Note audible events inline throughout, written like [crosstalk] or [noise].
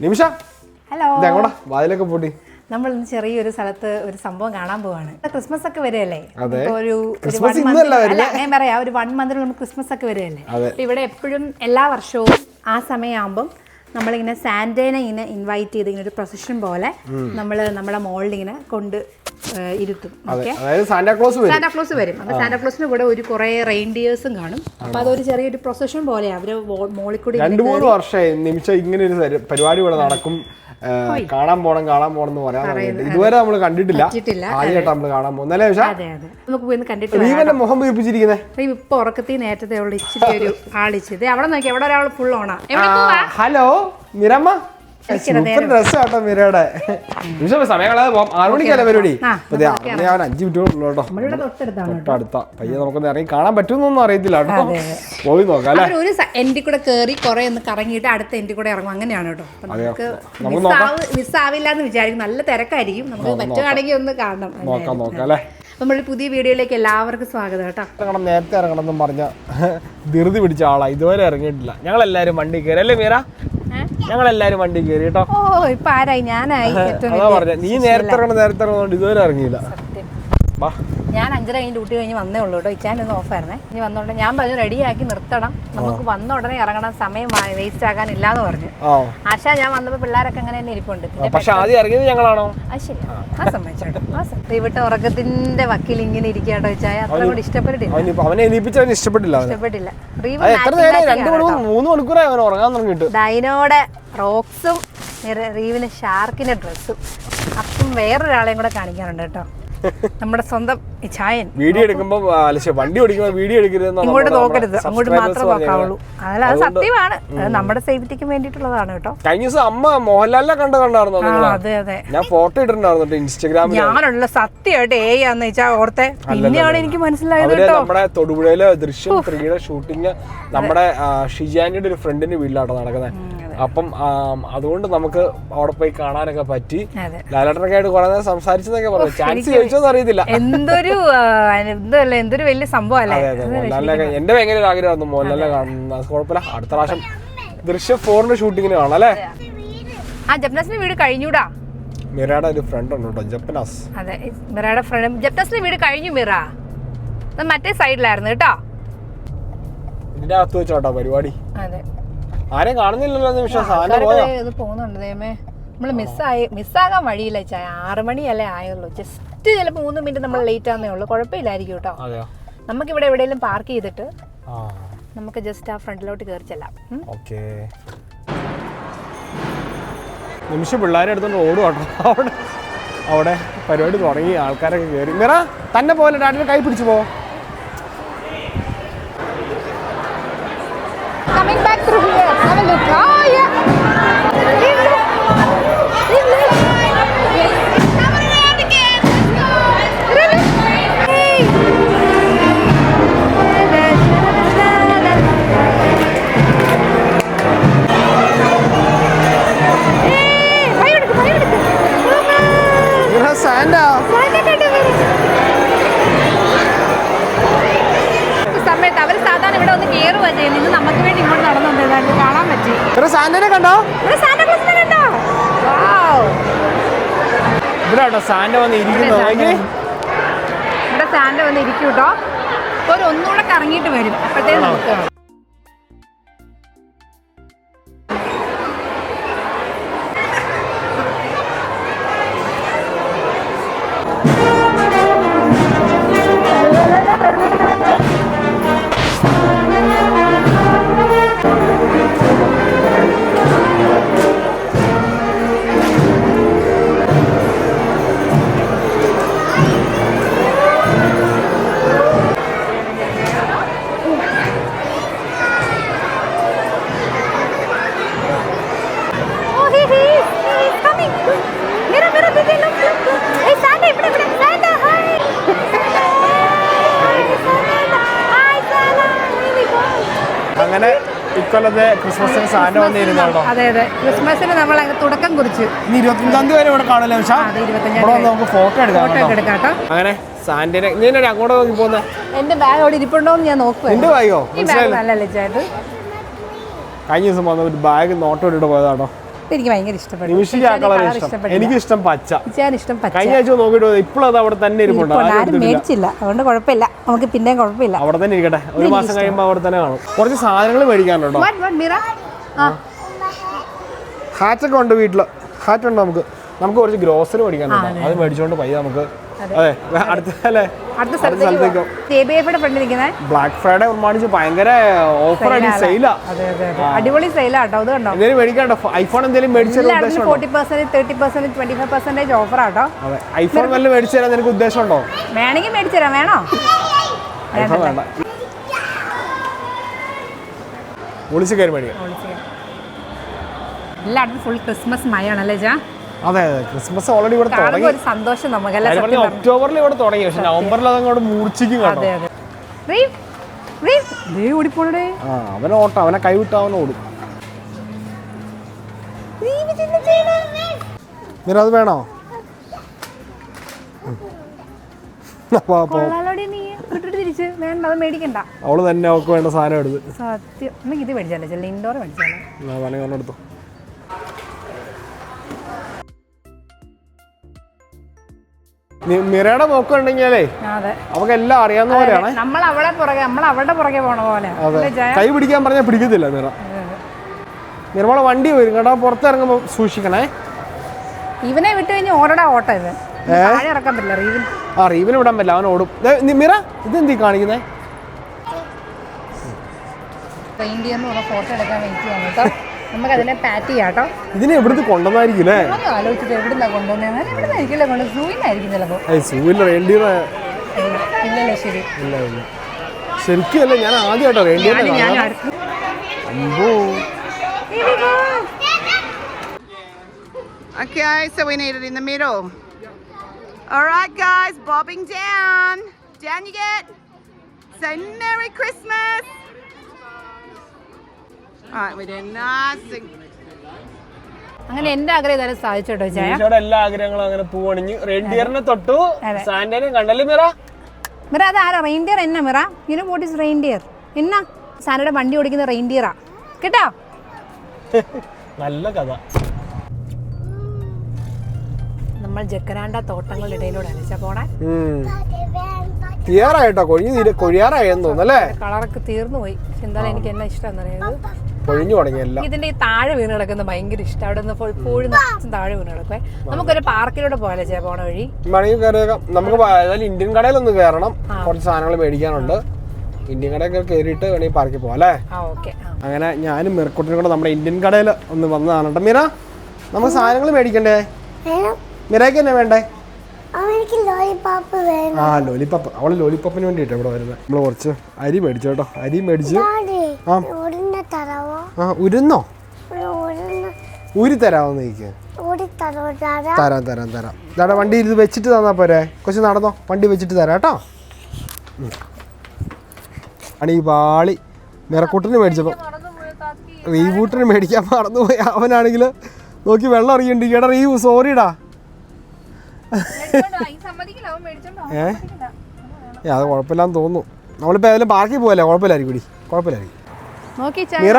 നിമിഷ hello ഇതെങ്ങോടാ വാതിലൊക്കെ പൂട്ടി നമ്മൾ ഇന്ന് ചെറിയൊരു സ്ഥലത്ത് ഒരു സംഭവം കാണാൻ പോവാണ് ക്രിസ്മസ് ഒക്കെ വരികയല്ലേ അതെ. ഒരു. ഞാൻ പറയാം ഒരു വൺ മന്ത് നമുക്ക് ക്രിസ്മസ് ഒക്കെ വരികയല്ലേ അതെ. ഇവിടെ എപ്പോഴും എല്ലാ വർഷവും ആ സമയമാകുമ്പം നമ്മളിങ്ങനെ സാന്റേനെ ഇങ്ങനെ ഇൻവൈറ്റ് ചെയ്ത് ഇങ്ങനെ ഒരു പ്രൊസഷൻ പോലെ നമ്മൾ നമ്മുടെ മോളിൽ ഇങ്ങനെ കൊണ്ട് ഇരുത്തും. സാന്റാക്ലോസ് വരും. അപ്പൊ സാന്റാക്ലോസിന് കൂടെ ഒരു കുറെ റെയിൻഡിയേഴ്സും കാണും. അപ്പൊ അതൊരു ചെറിയൊരു പ്രൊസഷൻ പോലെ അവർ മോളിൽ കൂടി രണ്ടു മൂന്ന് വർഷമായി നിമിഷം ഇങ്ങനെ ഒരു പരിപാടി ഇവിടെ നടക്കും. കാണാൻ പോണം കാണാൻ പോണം എന്ന് പറയാൻ ഇതുവരെ നമ്മൾ കണ്ടിട്ടില്ല. ആദ്യമായിട്ട് നമ്മൾ കാണാൻ പോകുന്നത്. അല്ലേ. റീവന്റെ മുഖം വീപ്പിച്ചിരിക്കുന്നത് ഇപ്പൊ ഉറക്കത്തിൽ നേരത്തെ ഇച്ചിരി ഒരു [laughs] ആളിച്ചത് അവിടെ നോക്കി ഒരാൾ ഫുൾ ഓണാ ഹലോ മിരമ്മ ഇരിക്കണം, സൂപ്പർ ഡ്രസ് ആട്ടോ സമയം കളയാതെ പോവാം ആറു മണിക്കല്ലേ പരിപാടി? ഞാൻ അഞ്ച് തൊട്ടടുത്ത. പയ്യെ നമുക്കൊന്ന് ഇറങ്ങി കാണാൻ പറ്റുമെന്നൊന്നും അറിയത്തില്ല കേട്ടോ. പോയി നോക്കാം അല്ലേ? അവർ ഒരു കൂടെ കയറി കുറെ ഒന്ന് കറങ്ങിയിട്ട് അടുത്ത എൻഡിൽ കൂടെ ഇറങ്ങും. അങ്ങനെയാണ് കേട്ടോ. നമുക്ക് മിസ് ആവില്ല മിസ്സാവില്ല എന്ന് വിചാരിക്കും. നല്ല തിരക്കായിരിക്കും. നമുക്ക് പറ്റുകയാണെങ്കിൽ ഒന്ന് കാണണം. നോക്കാം നോക്കാം അല്ലേ? നമ്മുടെ പുതിയ വീഡിയോയിലേക്ക് എല്ലാവർക്കും സ്വാഗതം കേട്ടോ. ഇറങ്ങണം നേരത്തെ ഇറങ്ങണം എന്ന് പറഞ്ഞ [laughs] ധൃതി പിടിച്ച ആളാണ് ഇതുവരെ ഇറങ്ങിയിട്ടില്ല. ഞങ്ങൾ എല്ലാരും വണ്ടി കയറി. അല്ലേ മീര? ഞങ്ങൾ എല്ലാരും വണ്ടി കയറി കേട്ടോ. ഓ ഇപ്പൊ ആരായി? ഞാനായി അതാ പറഞ്ഞ. നീ നേരത്തെ ഇറങ്ങണം നേരത്തെ ഇറങ്ങുന്നോണ്ട് ഇതുവരെ ഇറങ്ങിയില്ല. വാ. ഞാൻ അഞ്ചര കഴിഞ്ഞ് ഡ്യൂട്ടി കഴിഞ്ഞ് വന്നേ ഉള്ളൂ കേട്ടോ. ഇച്ചാൻ ഒന്ന് ഓഫായിരുന്നേ ഇനി വന്നോണ്ട് ഞാൻ പറഞ്ഞു റെഡിയാക്കി നിർത്തണം. നമുക്ക് വന്ന ഉടനെ ഇറങ്ങണം. സമയം വേസ്റ്റ് ആകാനില്ല എന്ന് പറഞ്ഞു. ആശാ ഞാൻ വന്നപ്പോ പിള്ളേരൊക്കെ അങ്ങനെ തന്നെ ഇരിപ്പുണ്ട്. പക്ഷെ ആദ്യം ഇറങ്ങിയത് ഞങ്ങളാണോ? അത് ശരി. ആ. ആ ഇവിടെ ഉറക്കത്തിന്റെ വക്കീൽ ഇങ്ങനെ ഇരിക്കാട്ടോ ഇച്ചായ. അത്ര കൂടി ഇഷ്ടപ്പെട്ടിട്ടില്ല. അവന് എണീപ്പിച്ചവന് ഇഷ്ടപ്പെട്ടില്ല ഇഷ്ടപ്പെട്ടില്ല. മൂന്ന് മണിക്കൂറായി അവൻ ഉറങ്ങാൻ തുടങ്ങിയിട്ട്. ഡൈനോടെ റോക്സും റീവിന് ഷാർക്കിന്റെ ഡ്രസ്സും. അപ്പം വേറൊരാളെയും കൂടെ കാണിക്കാറുണ്ട് കേട്ടോ. നമ്മുടെ സ്വന്തം ചായൻ വീഡിയോ എടുക്കുമ്പോ അല്ല വണ്ടി ഓടിക്കുമ്പോ വീഡിയോ എടുക്കരുത് ഇങ്ങോട്ട് നോക്കരുത്. അങ്ങോട്ട് മാത്രം മാത്രമേ നോക്കാവുള്ളൂ. അതല്ല അത് സത്യമാണ്. നമ്മുടെ സേഫ്റ്റിക്ക് വേണ്ടിയിട്ടുള്ളതാണ് കേട്ടോ. കഴിഞ്ഞ ദിവസം അമ്മ മോഹൻലാലിനെ കണ്ട കണ്ടായിരുന്നോ അതെ അതെ. ഞാൻ ഫോട്ടോ ഇട്ടിട്ടുണ്ടായിരുന്നു ഇൻസ്റ്റാഗ്രാമിൽ ഞാനുള്ള സത്യമായിട്ട് ഏ ആന്ന് വെച്ചാ ഓർത്തെ. പിന്നെയാണ് എനിക്ക് മനസ്സിലായത് കേട്ടോ. നമ്മുടെ തൊടുപുഴയിലെ ദൃശ്യം ത്രീയുടെ ഷൂട്ടിങ് നമ്മുടെ ഷിജാനിയുടെ ഒരു ഫ്രണ്ടിന്റെ വീട്ടിലാട്ടോ നടക്കുന്നത് അപ്പം അതുകൊണ്ട് നമുക്ക് അവിടെ പോയി കാണാനൊക്കെ പറ്റി. ലാലേട്ടനൊക്കെ ആയിട്ട് കുറെ നേരം സംസാരിച്ചെന്നൊക്കെ പറഞ്ഞു. ചാൻസ് ചോദിച്ചോന്ന് അറിയത്തില്ല. എന്തൊരു എന്തല്ല എന്തൊരു വലിയ സംഭവം അല്ലേ അതെ അതെ മോഹൻലാലിനെ എന്റെ ഭയങ്കര ഒരു ആഗ്രഹമായിരുന്നു. മോഹൻലാലിനെ കാണുന്ന കുഴപ്പമില്ല. അടുത്ത പ്രാവശ്യം ദൃശ്യ ഫോറിന്റെ ഷൂട്ടിങ്ങിന് കാണാം അല്ലേ? ആ ജപ്നാസിന്റെ വീട് കഴിഞ്ഞൂടാ? മിറയുടെ ഒരു ഫ്രണ്ട് ഉണ്ട് കേട്ടോ ജപ്പനാസ് അതെ മിറയുടെ ഫ്രണ്ട് ജപ്നാസിന്റെ വീട് കഴിഞ്ഞു മിറ. മറ്റേ സൈഡിലായിരുന്നു കേട്ടോ. ഇതിന്റെ അകത്ത് വെച്ചോട്ടോ പരിപാടി. അതെ. ആരെയും കാണുന്നില്ലല്ലോ നിമിഷം സാധനം പോയോ? ഇത് പോകുന്നുണ്ട് ദൈവമേ. നമ്മൾ മിസ്സായി മിസ്സാകാൻ വഴിയില്ല ചായ ആറ് മണിയല്ലേ ആയുള്ളൂ. ജസ്റ്റ് ചിലപ്പോ മൂന്ന് മിനിറ്റ് നമ്മൾ ലേറ്റ് ആകുന്നേ ഉള്ളൂ. കുഴപ്പമില്ലായിരിക്കും കേട്ടോ. നമുക്ക് ഇവിടെ എവിടെയെങ്കിലും പാർക്ക് ചെയ്തിട്ട് നമുക്ക് ജസ്റ്റ് ആ ഫ്രണ്ടിലോട്ട് കയറി ചെല്ലാം? ഓക്കെ. നിമിഷം പിള്ളേരെ എടുത്തോണ്ട് ഓടും അവിടെ അവിടെ പരിപാടി തുടങ്ങി. ആൾക്കാരൊക്കെ കയറി മിറ തന്നെ പോലെ ഡാഡിനെ കൈ പിടിച്ചു പോ. സമയത്ത് അവർ സാധാരണ ഇവിടെ ഒന്ന് കയറുക ചെയ്യുന്നത് ഇന്ന് നമുക്ക് വേണ്ടി ഇങ്ങോട്ട് നടന്നുണ്ട് കാണാൻ പറ്റി. മിറ സാൻഡനെ കണ്ടോ? ഇവിടെ സാന്റാക്ലോസിനെ കണ്ടോ വാവ് ഇവിടെ സാൻഡ വന്ന് ഇരിക്കുന്നു ഇവിടെ വന്ന് ഇരിക്കും കേട്ടോ ഒരു ഒന്നുകൂടെ കറങ്ങിയിട്ട് വരും. അപ്പോഴത്തേക്ക് നമുക്ക് അങ്ങനെ ഇക്കൊല്ലത്തെ ക്രിസ്മസിന് സാധനം വന്നിരുന്നു അതെ അതെ. ക്രിസ്മസിന് നമ്മൾ അങ്ങ് തുടക്കം കുറിച്ച്. ഇനി ഇരുപത്തഞ്ചാം തീയതി വരെ ഇവിടെ കാണുമല്ലോ പക്ഷേ നമുക്ക് ഫോട്ടോ എടുക്കാം ഫോട്ടോ എടുക്കാം അങ്ങനെ സാന്റിനെ നീ എന്നാ അങ്ങോട്ട് നോക്കി പോകുന്നേ എന്റെ ബാഗ് അവിടെ ഇരിപ്പുണ്ടോ എന്ന് ഞാൻ നോക്കുക എന്റെ ബാഗോ ലജ്ജായിട്ട് കഴിഞ്ഞ ദിവസം വന്ന ഒരു ബാഗ് നോട്ട് ഇട്ടിട്ട് പോയതാട്ടോ എനിക്ക് ഭയങ്കര ഇഷ്ടപ്പെട്ടു. എനിക്ക് ഇഷ്ടം പച്ച. ഇഷ്ടം പച്ച. കഴിഞ്ഞ ആഴ്ച നോക്കിയിട്ട് ഇപ്പോഴും അത് അവിടെ തന്നെ ഇരിപ്പുണ്ട്. ആരും മേടിച്ചില്ല. അതുകൊണ്ട് കുഴപ്പമില്ല. നമുക്ക് പിന്നെയും കുഴപ്പമില്ല. അവിടെ തന്നെ ഇരിക്കട്ടെ. ഒരു മാസം കഴിയുമ്പോൾ അവിടെ തന്നെ കാണും. കുറച്ച് സാധനങ്ങൾ മേടിക്കാനുണ്ടോ? ഹാറ്റൊക്കെ ഉണ്ട് വീട്ടിൽ ഹാറ്റ് ഉണ്ട് നമുക്ക്. നമുക്ക് കുറച്ച് ഗ്രോസറി മേടിക്കാനുണ്ട് അത് മേടിച്ചുകൊണ്ട് പയ്യ നമുക്ക് അതെ. അടുത്ത അല്ലേ? അടുത്ത സ്ഥലത്തേക്ക് ബ്ലാക്ക് ഫ്രൈഡേ പ്രമാണിച്ച് ഭയങ്കര ഓഫർ അടി സെയിലാ അടിപൊളി സെയിലാ കേട്ടോ അത് കണ്ടോ? എന്തെങ്കിലും മേടിക്കാണ്ടോ ഐഫോൺ എന്തെങ്കിലും മേടിച്ചാൽ ഉദ്ദേശമുണ്ടോ? Forty percent thirty percent twenty five percentage offer ആട്ടോ ഐഫോൺ വല്ല മേടിച്ചു തരാൻ നിനക്ക് ഉദ്ദേശമുണ്ടോ? വേണമെങ്കിൽ മേടിച്ചു തരാം. വേണോ? ഐഫോൺ വേണ്ട വിളിച്ചു കയറി മേടിക്കാം. എല്ലായിടത്തും ഫുൾ ക്രിസ്മസ് മഴയാണല്ലേ ജാ? അതെ അതെ. ക്രിസ്മസ് ഓൾറെഡി ഇവിടെ തുടങ്ങി. ഒരു സന്തോഷം നമുക്ക് ഒക്ടോബറിൽ ഇവിടെ തുടങ്ങി. പക്ഷെ നവംബറിൽ അതങ്ങോട്ട് മൂർച്ചിക്കും അതെ അതെ. ഓടിപ്പോണേ ആ അവനെ ഓട്ടം അവനെ കൈവിട്ട് അവൻ ഓടും. നിനത് വേണോ? ഉം. അപ്പൊ അപ്പൊ കൊള്ളാലോടി നീ. വിട്ടിട്ട് തിരിച്ച്. വേണ്ട അത് മേടിക്കണ്ട. അവൾ തന്നെ അവക്ക് വേണ്ട സാധനം എടുത്ത്. സത്യം. നമുക്ക് ഇത് മേടിച്ചാലേ? ഇൻഡോർ മേടിച്ചാലേ? എടുത്തോ മിറയുടെ മോക്ക് ഉണ്ടെങ്കിലേ അവക്ക് എല്ലാം അറിയാവുന്ന പോലെയാണ്. നമ്മൾ അവളെ പുറകെ നമ്മൾ അവളുടെ പുറകെ പോണ പോലെ? കൈ പിടിക്കാൻ പറഞ്ഞാൽ പിടിക്കത്തില്ല മിറ. നിർമ്മള വണ്ടി വരും. കേട്ടോ പുറത്തിറങ്ങുമ്പോൾ സൂക്ഷിക്കണേ. ഇവനെ വിട്ട് കഴിഞ്ഞ് ഓടടാ ഓട്ടം ഇവൻ. ഇറക്കാൻ പറ്റില്ല റീവിൻ ആ റീവിന് വിടാൻ പറ്റില്ല. അവൻ ഓടും. മിറ ഇതെന്തീ കാണിക്കുന്നേ? ഇന്ത്യ ഫോട്ടോ എടുക്കാൻ വെയിറ്റ് ചെയ്യാൻ കേട്ടോ. നമുക്ക് അതിനെ പാറ്റ് ചെയ്യാം കേട്ടോ ഇതിനെ എവിടുന്ന് കൊണ്ടുവന്നായിരിക്കും ആലോചിച്ചിട്ട് എവിടുന്നാ കൊണ്ടുവന്നേ? എവിടെ നിന്നായിരിക്കില്ല കൊണ്ട് ചിലപ്പോൾ ഇല്ലല്ലേ ശരി. ഇല്ല ഇല്ല. ശരിക്കും അല്ല ഞാൻ ആദ്യമായിട്ടോ കേട്ടോ അമ്പോ. Okay, so we need it in the middle. All right, guys, bobbing down. Down you get. Say Merry Christmas. അങ്ങനെ എന്റെ ആഗ്രഹം ഇതായാലും സാധിച്ചു കേട്ടോ ചായ ഈശോയുടെ എല്ലാ ആഗ്രഹങ്ങളും അങ്ങനെ പൂവണിഞ്ഞ് റെയിൻഡിയറിനെ തൊട്ടു. അതെ. കണ്ടല്ലേ മിറ? മിറ അത് ആരാ റെയിൻഡിയർ എന്നാ മിറ? ഇനി വോട്ട് ഇസ് റെയിൻഡിയർ. എന്നാ? സാനയുടെ വണ്ടി ഓടിക്കുന്ന റെയിൻഡിയറാ. കേട്ടോ? നല്ല കഥ. നമ്മൾ ജക്കരാണ്ട തോട്ടങ്ങളുടെ ഇടയിലൂടെ അനച്ചാ പോണേ? തീയാറായിട്ടോ കൊഴിഞ്ഞു കൊഴിയാറായെന്ന് തോന്നുന്നല്ലേ കളറൊക്കെ തീർന്നു പോയി. എന്താണ് എന്തായാലും എനിക്ക് എന്നാ ഇഷ്ടം എന്ന് പറയുന്നത് തുടങ്ങിയല്ല. ഇതിന്റെ ഈ താഴെ വീണ് കിടക്കുന്നത് ഭയങ്കര ഇഷ്ടം. അവിടെ നിന്ന് എപ്പോഴും താഴെ വീണ് കിടക്കുവേ. നമുക്കൊരു പാർക്കിലൂടെ പോയാലേ ചേ പോണ വഴി? വേണമെങ്കിൽ കയറിയേക്കാം നമുക്ക് ഇന്ത്യൻ ഏതായാലും ഇന്ത്യൻ കടയിലൊന്ന് കയറണം കുറച്ച് സാധനങ്ങൾ മേടിക്കാനുണ്ട്. ഇന്ത്യൻ കടയൊക്കെ കയറിയിട്ട് വേണമെങ്കിൽ പാർക്കിൽ പോകാം അല്ലേ? അങ്ങനെ ഞാനും മിറക്കുട്ടിനും കൂടെ നമ്മുടെ ഇന്ത്യൻ കടയിൽ ഒന്ന് വന്നതാണ് കേട്ടോ. മിറ നമുക്ക് സാധനങ്ങൾ മേടിക്കണ്ടേ? മിറയ്ക്ക് തന്നെ വേണ്ടേ? അവനിക്ക് ലോലിപോപ്പ് വേണം. ആ ലോലിപ്പപ്പ് അവൾ ലോലിപ്പപ്പിന് വേണ്ടിയിട്ട് ഇവിടെ വരുന്നത്. നമ്മൾ കുറച്ച് അരി മേടിച്ചു കേട്ടോ. അരി മേടിച്ച് ആ. തറവോ ആ ഉരുന്നോ? ഊരി തരാമെന്ന് ചോദിക്കുക തരാം. തരാം തരാം ദാടാ വണ്ടി ഇത് വെച്ചിട്ട് തന്നാ പോരെ. കുറച്ച് നടന്നോ. വണ്ടി വെച്ചിട്ട് തരാം കേട്ടോ. ആണ് ഈ വാളി. നിറക്കൂട്ടിന് മേടിച്ചപ്പോൾ റീബൂട്ടിന് മേടിക്കാൻ മറന്നുപോയി അവനാണെങ്കിൽ നോക്കി വെള്ളം അറിയണ്ട് ഈടാ റീ സോറിടാ ഏ? ഏ, അത് കുഴപ്പമില്ലാന്ന് തോന്നുന്നു. നമ്മളിപ്പോൾ ഏതായാലും പാർക്കിൽ പോകല്ലേ കുഴപ്പമില്ലായിരിക്കും കൂടി കുഴപ്പമില്ലായിരിക്കും. മീറ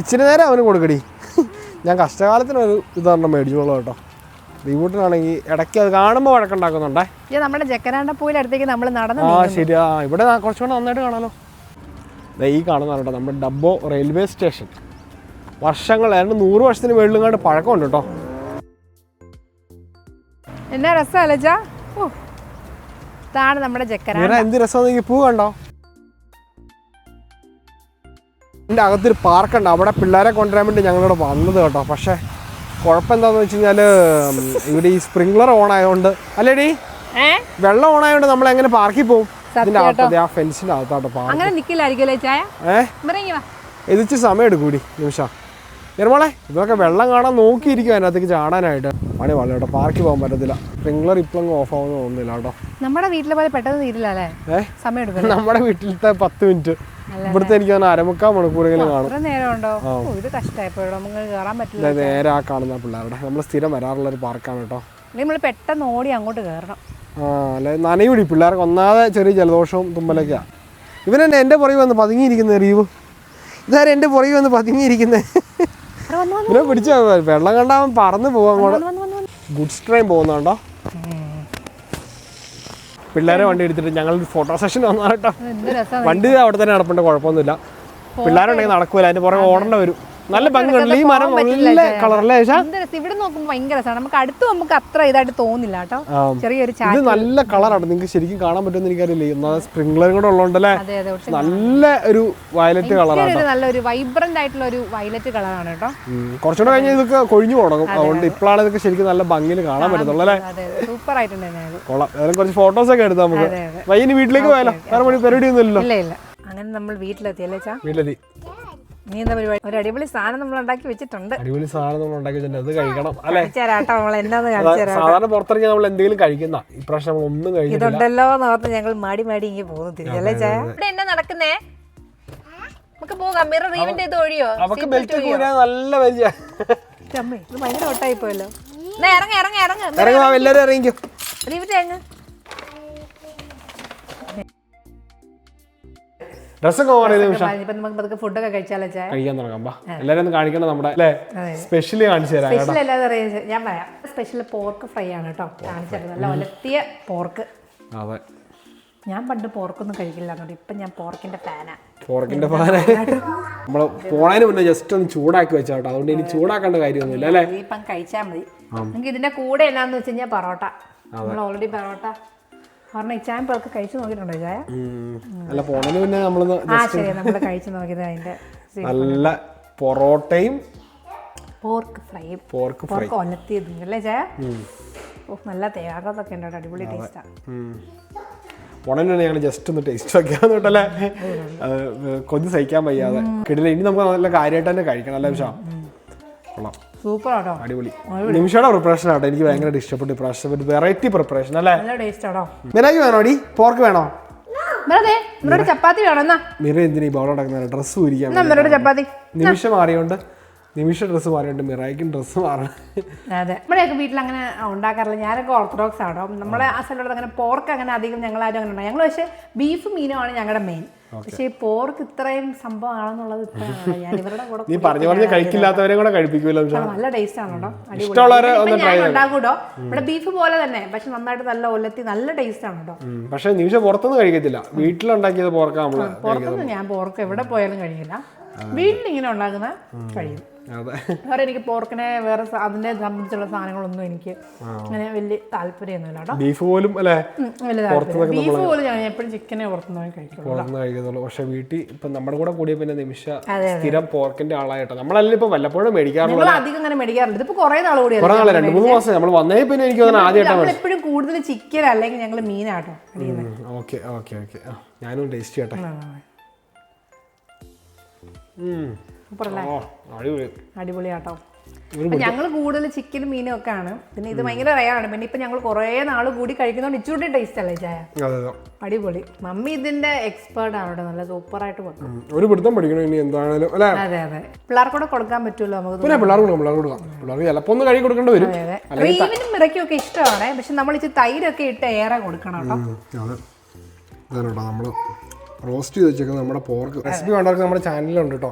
ഇച്ചിരി നേരം അവന് കൊടുക്കടി. ഞാൻ കഷ്ടകാലത്തിന് ഒരു ഇതൊരെണ്ണം മേടിച്ചോളൂ കേട്ടോ. റീബൂട്ടിനാണെങ്കിൽ ഇടയ്ക്ക് അത് കാണുമ്പോൾ വഴക്കുണ്ടാക്കുന്നുണ്ടേ. നമ്മുടെ ജക്കരാണ്ട പൂവിന്റെ അടുത്തേക്ക് നമ്മൾ നടന്നു ആ ശരിയാ. ഇവിടെ കുറച്ചുകൂടെ നന്നായിട്ട് കാണാലോ. ഈ കാണുന്നതാണ് കേട്ടോ നമ്മുടെ ഡബ്ബോ റെയിൽവേ സ്റ്റേഷൻ. വർഷങ്ങൾ ഏതാണ്ട് നൂറ് വർഷത്തിന് മുകളിലും പഴക്കമുണ്ട് കേട്ടോ. എന്നാ രസമല്ലേ ഇതാണ് നമ്മുടെ ജക്കരാണ്ട എന്ത് രസമാണെങ്കിൽ പൂ കണ്ടോ? എന്റെ അകത്തൊരു പാർക്കുണ്ട്. അവിടെ പിള്ളേരെ കൊണ്ടുവരാൻ വേണ്ടി ഞങ്ങളിവിടെ വന്നത് കേട്ടോ. പക്ഷേ കുഴപ്പം എന്താണെന്ന് വെച്ച് കഴിഞ്ഞാൽ ഇവിടെ ഈ സ്പ്രിംഗ്ലർ ഓൺ ആയതുകൊണ്ട് അല്ലേടി? വെള്ളം ഓൺ ആയതുകൊണ്ട് നമ്മൾ എങ്ങനെ പാർക്കിൽ പോകും? ഇതിന്റെ ആ ഫെൻസിന്റെ അകത്താട്ടോ അങ്ങനെ ചായ? ഇതിച്ച് സമയം എടുക്കൂടി നിമിഷ. നിർമ്മളെ ഇതൊക്കെ വെള്ളം കാണാൻ നോക്കിയിരിക്കും അതിനകത്തേക്ക് ചാടാനായിട്ട്. പണി വളരെ കേട്ടോ പാർക്കിൽ പോകാൻ പറ്റത്തില്ല. സ്പ്രിംഗ്ലർ ഇപ്പം ഓഫ് ആവുമെന്ന് തോന്നുന്നില്ല കേട്ടോ. നമ്മുടെ വീട്ടിലെ പോലെ പെട്ടെന്ന് തീരില്ല അല്ലേ? സമയം എടുക്കും നമ്മുടെ വീട്ടിലത്തെ പത്ത് മിനിറ്റ് ഇവിടുത്തെ എനിക്ക് തോന്നുന്നു അരമുക്കാൽ മണിക്കൂറെങ്കിലും കാണും. ഇത് കഷ്ടമായിപ്പോഴോ നമുക്ക് കയറാൻ പറ്റില്ല നേരെ ആ കാണുന്ന പിള്ളേരുടെ നമ്മൾ സ്ഥിരം വരാറുള്ള ഒരു പാർക്കാണ് കേട്ടോ. നമ്മൾ പെട്ടെന്ന് ഓടി അങ്ങോട്ട് കയറണം ആ അല്ലെ നനയുടി. പിള്ളേർക്ക് ഒന്നാതെ ചെറിയ ജലദോഷവും തുമ്പലൊക്കെയാ ഇവനെന്നെ എന്റെ പുറകെ വന്ന് പതുങ്ങിയിരിക്കുന്ന റീവ്? ഇതാരും എന്റെ പുറകെ വന്ന് പതുങ്ങിയിരിക്കുന്നത് ഇവനെ പിടിച്ച വെള്ളം കണ്ടാവും പറന്ന് പോവാൻ ഗുഡ്സ് ട്രെയിൻ പോകുന്നുണ്ടോ? പിള്ളേരെ വണ്ടി എടുത്തിട്ട് ഞങ്ങൾ ഫോട്ടോ സെഷൻ വന്നാ കേട്ടോ. വണ്ടി അവിടെ തന്നെ നടപ്പുണ്ട് കുഴപ്പമൊന്നുമില്ല. പിള്ളേരുണ്ടെങ്കിൽ നടക്കൂല അതിന്റെ പുറകെ ഓടേണ്ട വരും. നല്ല ഭംഗിയുണ്ട്. ഈ മരം നല്ല കളറല്ലേ ഇവിടെ നോക്കുമ്പോൾ ഭയങ്കര രസമാണ് നമുക്ക് അടുത്ത് നമുക്ക് അത്ര ഇതായിട്ട് തോന്നില്ല കേട്ടോ. ചെറിയൊരു ഇത് നല്ല കളറാണ്. നിങ്ങൾക്ക് ശരിക്കും കാണാൻ പറ്റുമെന്ന് എനിക്കറിയില്ല. ഒന്നാമത് സ്പ്രിംഗ്ലർ കൂടെ ഉള്ളതുകൊണ്ടല്ലേ? നല്ല ഒരു വയലറ്റ് കളറാണ് നല്ലൊരു വൈബ്രന്റ് ആയിട്ടുള്ള ഒരു വയലറ്റ് കളറാണ് കേട്ടോ. കുറച്ചുകൂടെ കഴിഞ്ഞ് ഇതൊക്കെ കൊഴിഞ്ഞു തുടങ്ങും അതുകൊണ്ട് ഇപ്പോഴാണ് ഇതൊക്കെ ശരിക്കും നല്ല ഭംഗിയിൽ കാണാൻ അല്ലേ? അതെ സൂപ്പർ ആയിട്ടുണ്ട് കൊള്ളാം. ഏതായാലും കുറച്ച് ഫോട്ടോസ് ഒക്കെ എടുത്താൽ നമുക്ക്. വൈകിന് വീട്ടിലേക്ക് പോയാലോ? വേറെ മണി പരിപാടി ഒന്നും ഇല്ലല്ലോ. ഇല്ല ഇല്ല. അങ്ങനെ നമ്മൾ വീട്ടിലെത്തി അല്ലേ വീട്ടിലെത്തി. നീ എന്താ പരിപാടി ഒരു അടിപൊളി സാധനം നമ്മൾ ഉണ്ടാക്കി വെച്ചിട്ടുണ്ട്. അടിപൊളി സാധനം നമ്മൾ ഉണ്ടാക്കി വെച്ചിട്ടുണ്ട്. അത് കഴിക്കണം അല്ലേ? കാണിച്ചു നമ്മൾ എന്താന്ന് അതാ, സാധാരണ പുറത്തിറങ്ങി നമ്മൾ എന്തെങ്കിലും കഴിക്കുന്ന. ഇപ്രാവശ്യം നമ്മൾ ഒന്നും കഴിക്കുന്നില്ല ഇതുണ്ടല്ലോ എന്ന് ഓർത്ത് ഞങ്ങൾ മാടി മാടി ഇങ്ങനെ പോകുന്നു. തിരിച്ചല്ലേ ചായ ഇവിടെ എന്നാ നടക്കുന്നേ? നമുക്ക് പോകാം. മിറർ റീവിന്റെ ഇത് ഒഴിയോ? അവക്ക് ബെൽറ്റ് കൂരാൻ നല്ല വലിയ അമ്മേ ഇത് ഭയങ്കര ഒട്ടായി പോയല്ലോ. ഇറങ്ങ ഇറങ്ങ ഇറങ്ങ. ഇറങ്ങുക എല്ലാവരും ഇറങ്ങിക്കോ. റീവിന്റെ അങ്ങ് ഡ്രസ്സൊക്കെ മാറിയത് നമുക്ക് ഫുഡൊക്കെ കഴിച്ചാലോ കഴിക്കാൻ തുടങ്ങാം. ബാ എല്ലാരും ഒന്ന് കാണിക്കണം നമ്മുടെ അല്ലേ? സ്പെഷ്യലി കാണിച്ചു തരാം സ്പെഷ്യൽ അല്ലാതെ ഞാൻ പറയാം. സ്പെഷ്യൽ പോർക്ക് ഫ്രൈ ആണ് കേട്ടോ കാണിച്ചത്. നല്ല ഒലത്തിയ പോർക്ക് അതെ. ഞാൻ പണ്ട് പോർക്കൊന്നും കഴിക്കില്ല അതുകൊണ്ട് ഇപ്പൊ ഞാൻ പോർക്കിന്റെ ഫാനാ പോർക്കിന്റെ പാന നമ്മൾ പോണതിന് മുന്നേ ജസ്റ്റ് ഒന്ന് ചൂടാക്കി വെച്ചാട്ടോ. അതുകൊണ്ട് ഇനി ചൂടാക്കേണ്ട കാര്യമൊന്നുമില്ല അല്ലേ? ഇപ്പം കഴിച്ചാൽ മതി. നിങ്ങൾക്ക് ഇതിന്റെ കൂടെ എന്നാന്ന് വെച്ച് കഴിഞ്ഞാൽ പൊറോട്ട. നമ്മൾ ഓൾറെഡി പൊറോട്ട പേർക്ക് കഴിച്ചു നോക്കിയിട്ടുണ്ടോ ചായ. അല്ല പോണതിന് നമ്മളൊന്ന് ആ ശരി നമ്മൾ കഴിച്ചു നോക്കിയത് അതിന്റെ നല്ല പൊറോട്ടയും പോർക്ക് ഫ്രൈ പോർക്ക് ഫ്രൈ ഒലത്തിയത്. അല്ലേ ചായ? ഓ നല്ല തേങ്ങാക്കൊക്കെ ഉണ്ട് കേട്ടോ. അടിപൊളി ടേസ്റ്റാ ഞങ്ങൾ ജസ്റ്റ് ഒന്ന് ടേസ്റ്റ് വെക്കാന്ന് കൊഞ്ച് സഹിക്കാൻ വയ്യാതെ. കിടില ഇനി നമുക്ക് നല്ല കാര്യമായിട്ട് തന്നെ കഴിക്കണം അല്ലേ വിഷാം കൊള്ളാം. സൂപ്പർ ആട്ടോ അടിപൊളി. നിമിഷയുടെ പ്രിപ്പറേഷൻ ആട്ടോ. എനിക്ക് ഭയങ്കരമായിട്ട് ഇഷ്ടപ്പെട്ടു ഇപ്രാവശ്യം ഒരു വെറൈറ്റി പ്രിപ്പറേഷൻ അല്ലേ? നല്ല ടേസ്റ്റ് ആട്ടോ മിനാക്ക് വേണോ അടി പോർക്ക് വേണോ? ചപ്പാത്തി വേണോ എന്നാ. മിറ എന്തിനാ ഈ ബോൾ ഉണ്ടാക്കുന്ന ഡ്രസ്സ് ഊരിക്കാൻ ചപ്പാത്തി. നിമിഷം മാറിയോണ്ട്. നിമിഷ ഡ്രസ്സ് മാറിയിട്ട് മിറായിക്കും ഡ്രസ്സ് മാറണം. അതെ. നമ്മുടെയൊക്കെ വീട്ടിൽ അങ്ങനെ ഉണ്ടാക്കാറില്ല. ഞാനൊക്കെ ഓർത്തഡോക്സ് ആണോ? നമ്മളെ ആ. സ്ഥലത്ത് അങ്ങനെ പോർക്ക് അങ്ങനെ അധികം ഞങ്ങൾ ആരും അങ്ങനെ ഞങ്ങൾ പക്ഷേ ബീഫ് മീനുമാണ് ഞങ്ങളുടെ മെയിൻ പക്ഷേ ഈ പോർക്ക് ഇത്രയും സംഭവം ആണെന്നുള്ളത് ഇപ്പോഴാണ് ഞാൻ ഇവരുടെ കൂടെ നീ പറഞ്ഞു പറഞ്ഞു കഴിക്കില്ലാത്തവരെ കൂടെ കഴിപ്പിക്കുമല്ലോ നല്ല ടേസ്റ്റ് ആണോ ഇഷ്ടമുള്ളവരെ ഞാൻ ഉണ്ടാക്കൂട്ടോ? ഇവിടെ ബീഫ് പോലെ തന്നെ. പക്ഷെ നന്നായിട്ട് നല്ല ഒലത്തി നല്ല ടേസ്റ്റ് ആണ് കേട്ടോ. പക്ഷെ നിമിഷം പുറത്തൊന്നും കഴിക്കത്തില്ല. വീട്ടിലുണ്ടാക്കിയത് പോർക്കാണ് പുറത്തൊന്നും ഞാൻ പോർക്ക് എവിടെ പോയാലും കഴിക്കില്ല. വീട്ടിൽ ഇങ്ങനെ ഉണ്ടാക്കുന്ന കഴിയും. വേറെ എനിക്ക് പോർക്കിനെ വേറെ അതിനെ സംബന്ധിച്ചുള്ള സാധനങ്ങളൊന്നും എനിക്ക് അങ്ങനെ വലിയ താല്പര്യമൊന്നുമില്ല കേട്ടോ. ബീഫ് പോലും അല്ലേ? ബീഫ് പോലും ഞാൻ എപ്പോഴും ചിക്കനെ പുറത്തുനിന്ന് കഴിക്കുള്ളൂ പക്ഷെ വീട്ടിൽ ഇപ്പൊ നമ്മുടെ കൂടെ കൂടിയ പിന്നെ നിമിഷ സ്ഥിരം പോർക്കിന്റെ ആളായിട്ടോ? നമ്മളെല്ലാം ഇപ്പൊ വല്ലപ്പോഴും മേടിക്കാറുള്ളൂ അധികം അങ്ങനെ മേടിക്കാറില്ല. ഇതിപ്പോ കുറെ നാൾ കുറെ കൂടിയല്ലേ നാളെ രണ്ട് മൂന്ന് മാസം നമ്മൾ വന്നേ പിന്നെ എനിക്ക് തോന്നുന്നു ആദ്യമായിട്ടാണ് എപ്പോഴും കൂടുതൽ ചിക്കൻ അല്ലെങ്കിൽ ഞങ്ങൾ മീനാട്ടോ ഓക്കെ ഓക്കെ ഓക്കെ. ഞാനും ടേസ്റ്റ് ചെയ്യട്ടെ. ഉം. സൂപ്പർ അടിപൊളി. അടിപൊളിയാട്ടോ. ഞങ്ങൾ കൂടുതൽ ചിക്കനും മീനും ഒക്കെ ആണ് പിന്നെ ഇത് ഭയങ്കര റയാണ് പിന്നെ ഇപ്പൊ ഞങ്ങൾ കുറേ നാൾ കൂടി കഴിക്കുന്നതുകൊണ്ട് ഇച്ചിരി ടേസ്റ്റ് അല്ലേ ചായ? അടിപൊളി. മമ്മി ഇതിന്റെ എക്സ്പേർട്ട് ആണ് നല്ല സൂപ്പർ ആയിട്ട് വെക്കും ഒരു പിടുത്തം പഠിക്കണം ഇനി എന്താണേലും അല്ലേ? അതെ അതെ. പിള്ളേർക്കൂടെ കൊടുക്കാൻ പറ്റുമല്ലോ നമുക്ക് പിന്നെ പിള്ളേർ കൊടുക്കാം പിള്ളേർ കൊടുക്കാം. പിള്ളേർക്ക് ചിലപ്പോ ഒന്ന് കഴുകി കൊടുക്കേണ്ടി വരും. മിറയ്ക്കും ഒക്കെ ഇഷ്ടമാണ്. പക്ഷെ നമ്മൾ ഇച്ചിരി തൈരൊക്കെ ഇട്ട് ഏറെ കൊടുക്കണം കേട്ടോ. നമ്മൾ റോസ്റ്റ് ചെയ്ത് വെച്ചേക്കുന്നത് നമ്മുടെ പോർക്ക് റെസിപ്പി ഉണ്ടാക്കുന്ന നമ്മുടെ ചാനലിലുണ്ട് കേട്ടോ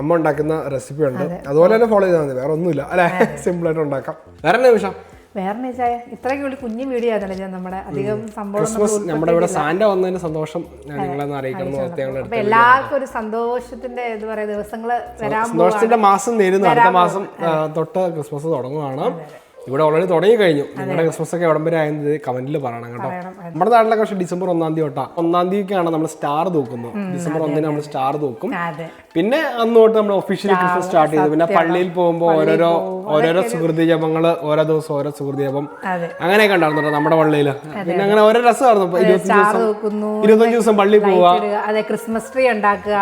അമ്മ ഉണ്ടാക്കുന്ന റെസിപ്പി ഉണ്ട്. അതുപോലെ തന്നെ ഫോളോ ചെയ്താൽ മതി. വേറെ ഒന്നുമില്ല. അല്ലേ? സിമ്പിൾ ആയിട്ട് ഉണ്ടാക്കാം. വേറെ എന്നാ നിമിഷം വേറെ ഇത്രയ്ക്ക് വലിയ കുഞ്ഞു വീഡിയോ ആയിരുന്നല്ലേ നമ്മുടെ അധികം സംഭവം ക്രിസ്മസ് നമ്മുടെ ഇവിടെ സാന്റ വന്നതിന്റെ സന്തോഷം. ഞാൻ നിങ്ങളെ അറിയിക്കണം എല്ലാവർക്കും ഒരു സന്തോഷത്തിന്റെ എന്താ പറയാ. ദിവസങ്ങൾ വരാൻ സന്തോഷത്തിന്റെ മാസം നേരുന്നു. അടുത്ത മാസം തൊട്ട് ക്രിസ്മസ് തുടങ്ങുകയാണ് ഇവിടെ ഓൾറെഡി തുടങ്ങി കഴിഞ്ഞു നിങ്ങളുടെ ക്രിസ്മസ് ഒക്കെ എവിടം വരെ ആയത് കമന്റിൽ പറയണം കേട്ടോ. നമ്മുടെ നാട്ടിലൊക്കെ പക്ഷേ ഡിസംബർ ഒന്നാം തീയതി തൊട്ടാ. ഒന്നാം തീയതിക്കാണ് നമ്മൾ സ്റ്റാർ തൂക്കുന്നത്. ഡിസംബർ ഒന്നിന് നമ്മൾ സ്റ്റാർ തൂക്കും. പിന്നെ അന്ന് തൊട്ട് നമ്മൾ ഒഫീഷ്യലി ക്രിസ്മസ് സ്റ്റാർട്ട് ചെയ്തു. പിന്നെ പള്ളിയിൽ പോകുമ്പോൾ ഓരോരോ ഓരോരോ സുഹൃതി ജപങ്ങൾ ഓരോ ദിവസം ഓരോ സുഹൃതി ജപം. അങ്ങനെയൊക്കെ ഉണ്ടായിരുന്നു നമ്മുടെ പള്ളിയിൽ പിന്നെ അങ്ങനെ ഓരോ രസമായിരുന്നു. ഇരുപത്തഞ്ച് ദിവസം പള്ളിയിൽ പോവുക. ക്രിസ്മസ് ട്രീ ഉണ്ടാക്കുക.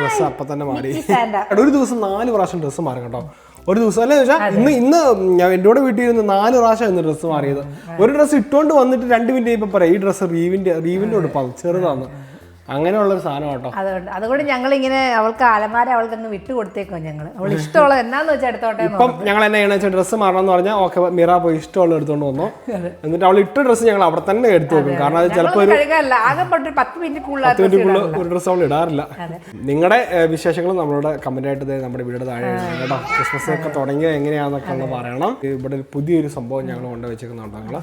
ഡ്രസ്സ് അപ്പൊ തന്നെ മാറി. ഒരു ദിവസം നാല് പ്രാവശ്യം ഡ്രസ്സ് മാറും കേട്ടോ. ഒരു ദിവസം. അല്ലേ വെച്ചാൽ ഇന്ന് ഇന്ന് എന്റെ കൂടെ വീട്ടിൽ ഇരുന്ന് നാല് പ്രാവശ്യം ഇന്ന് ഡ്രസ്സ് മാറിയത്. ഒരു ഡ്രസ്സ് ഇട്ടുകൊണ്ട് വന്നിട്ട് രണ്ട് മിനിറ്റ് ഇപ്പൊ പറയാം ഈ ഡ്രസ്സ് റീവിന്റെ റീവിന്റെ ഉടുപ്പാണ് ചെറുതാണ്. അങ്ങനെയുള്ള ഒരു സാധനം കേട്ടോ. അതുകൊണ്ട് അതുകൊണ്ട് ഞങ്ങൾ ഇങ്ങനെ അവൾക്ക് അലമാര അവൾക്ക് അങ്ങ് വിട്ടു കൊടുത്തേക്കോ ഞങ്ങൾ അവൾ ഇഷ്ടമുള്ള എന്നാന്ന് വെച്ചാൽ എടുത്തോട്ടെ ഇപ്പം ഞങ്ങൾ എന്നെ ചെയ്യണമെന്ന് വെച്ചാൽ ഡ്രസ്സ് മാറണം എന്ന് പറഞ്ഞാൽ ഓക്കെ മീറ പോയി ഇഷ്ടമുള്ള എടുത്തോണ്ട് വന്നു. എന്നിട്ട് അവൾ ഇട്ട ഡ്രസ്സ് ഞങ്ങൾ അവിടെ തന്നെ എടുത്തു വെക്കും. കാരണം അത് ചിലപ്പോൾ കഴുകാറില്ല. ആകെ പത്ത് പത്ത് മിനിറ്റ് ഒരു ഡ്രസ്സ് അവൾ ഇടാറില്ല. നിങ്ങളുടെ വിശേഷങ്ങൾ നമ്മളോട് കമന്റ് ആയിട്ട് നമ്മുടെ വീഡിയോയുടെ താഴെ കേട്ടോ. ക്രിസ്മസ് ഒക്കെ തുടങ്ങിയത് എങ്ങനെയാണെന്നൊക്കെ ഒന്ന് പറയണം. ഇവിടെ പുതിയൊരു സംഭവം ഞങ്ങൾ കൊണ്ടുവച്ചേക്കുന്നുണ്ടോ ഞങ്ങൾ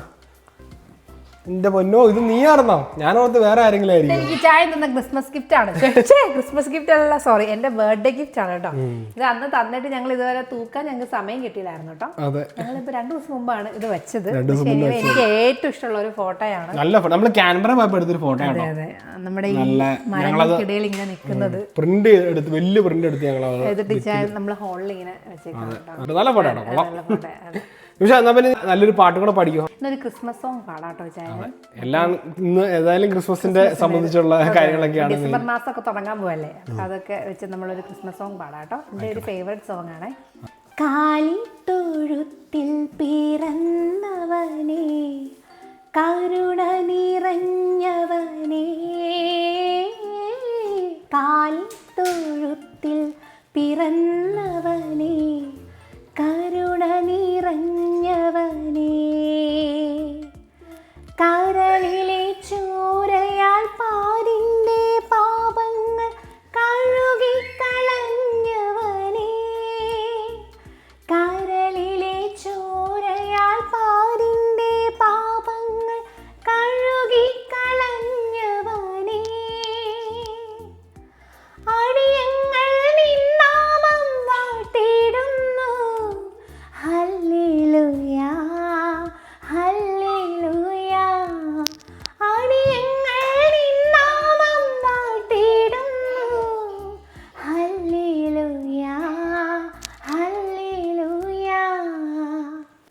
എന്റെ പൊന്നോ ഇത് നീ ആർന്നോ ഞാൻ ഓർത്ത് വേറെ ആരെങ്കിലും ആയിരിക്കും. എനിക്ക് ചായ തന്ന ക്രിസ്മസ് ഗിഫ്റ്റ് ആണ്. ഛേ, ക്രിസ്മസ് ഗിഫ്റ്റ് അല്ല സോറി എന്റെ ബർത്ത്ഡേ ഗിഫ്റ്റ് ആണ് കേട്ടോ. ഇത് അന്ന് തന്നിട്ട് ഞങ്ങൾ ഇതുവരെ തൂക്കാൻ ഞങ്ങൾക്ക് സമയം കിട്ടിയില്ലായിരുന്നു കേട്ടോ. അതെ. ഞങ്ങളിപ്പോ രണ്ടു ദിവസം മുമ്പാണ് ഇത് വെച്ചത്. രണ്ട് ദിവസം പക്ഷേ anyway, എനിക്ക് ഏറ്റവും ഇഷ്ടമുള്ള ഒരു ഫോട്ടോയാണ്. നല്ല നമ്മൾ ക്യാൻബറ പോയപ്പോൾ എടുത്തൊരു ഫോട്ടോ അതെ ആണോ അതെ. നമ്മുടെ ഈ നല്ല മരങ്ങൾക്കിടയിൽ ഇങ്ങനെ നിൽക്കുന്നത്. പ്രിന്റ് എടുത്ത് വലിയ പ്രിന്റ് എടുത്ത് ഞങ്ങൾ എടുത്തിട്ട് നമ്മൾ ഹോളിൽ ഇങ്ങനെ വെച്ചേക്കാം കേട്ടോ. നല്ല ഫോട്ടോ ആണോ. കൊള്ളാം നല്ല ഫോട്ടോ അതെ. പക്ഷെ എന്നാ പിന്നെ നല്ലൊരു പാട്ട് കൂടെ പഠിക്കും. ഇന്നൊരു ക്രിസ്മസ് സോങ് പാടാട്ടോ ചായ എല്ലാം ഇന്ന് ഏതായാലും ക്രിസ്മസിന്റെ സംബന്ധിച്ചുള്ള കാര്യങ്ങളൊക്കെയാണ് ഡിസംബർ മാസമൊക്കെ തുടങ്ങാൻ പോവല്ലേ? അതൊക്കെ വെച്ച് നമ്മളൊരു ക്രിസ്മസ് സോങ് പാടാട്ടോ. എന്റെ ഒരു ഫേവറേറ്റ് സോങ് ആണ്. കാലിത്തൊഴുത്തിൽ പിറന്നവനേ കരുണ നിറഞ്ഞവനെ. കാലിത്തൊഴുത്തിൽ പിറന്നവനേ. കരുണ നിറഞ്ഞവനേ. കരളിലെ ചോരയാൽ പാതിന്റെ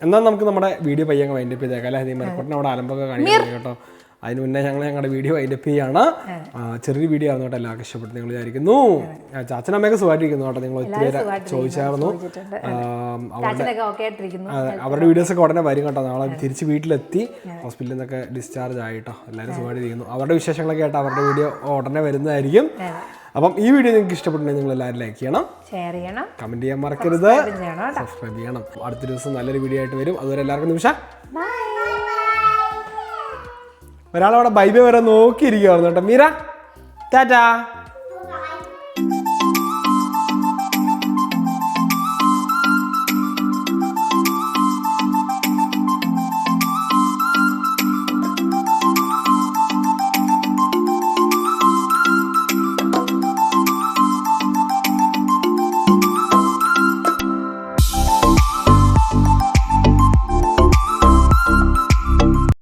എന്നാൽ നമുക്ക് നമ്മുടെ വീഡിയോ പയ്യങ്ങ് വൈൻഡപ്പ് ചെയ്തേക്കാം അല്ലെ? മരക്കോട്ടിന് അവിടെ അലമ്പൊക്കെ കാണിക്കുന്നു കേട്ടോ. അതിന് മുന്നേ ഞങ്ങൾ ഞങ്ങളുടെ വീഡിയോ വൈൻഡപ്പ് ചെയ്യാണ്. ചെറിയ ചെറിയൊരു വീഡിയോ ആയിരുന്നു കേട്ടോ എല്ലാവർക്കും ഇഷ്ടപ്പെട്ടു നിങ്ങൾ വിചാരിക്കുന്നു. ചാച്ചനമ്മയൊക്കെ സുഖമായിട്ടിരിക്കുന്നു കേട്ടോ നിങ്ങൾ ഒത്തിരി പേര് ചോദിച്ചായിരുന്നു. അവരുടെ അവരുടെ വീഡിയോസ് ഒക്കെ ഉടനെ വരും കേട്ടോ നാളെ തിരിച്ച് വീട്ടിലെത്തി. ഹോസ്പിറ്റലിൽ നിന്നൊക്കെ ഡിസ്ചാർജ് ആയിട്ടോ എല്ലാവരും സുഖമായിട്ടിരിക്കുന്നു. അവരുടെ വിശേഷങ്ങളൊക്കെ ആയിട്ട് അവരുടെ വീഡിയോ ഉടനെ വരുന്നതായിരിക്കും. അപ്പം ഈ വീഡിയോ നിങ്ങൾക്ക് ഇഷ്ടപ്പെട്ടുണ്ടെങ്കിൽ നിങ്ങൾ എല്ലാവരും ലൈക്ക് ചെയ്യണം. ഷെയർ ചെയ്യണം. കമന്റ് ചെയ്യാൻ മറക്കരുത്. സബ്സ്ക്രൈബ് ചെയ്യണം അടുത്ത ദിവസം നല്ലൊരു വീഡിയോ ആയിട്ട് വരും. അതുവരെ എല്ലാവർക്കും നിമിഷം ഒരാളവിടെ ബൈബിൾ വരെ നോക്കിയിരിക്കുവായിരുന്നു കേട്ടോ. മീര ടാറ്റാ.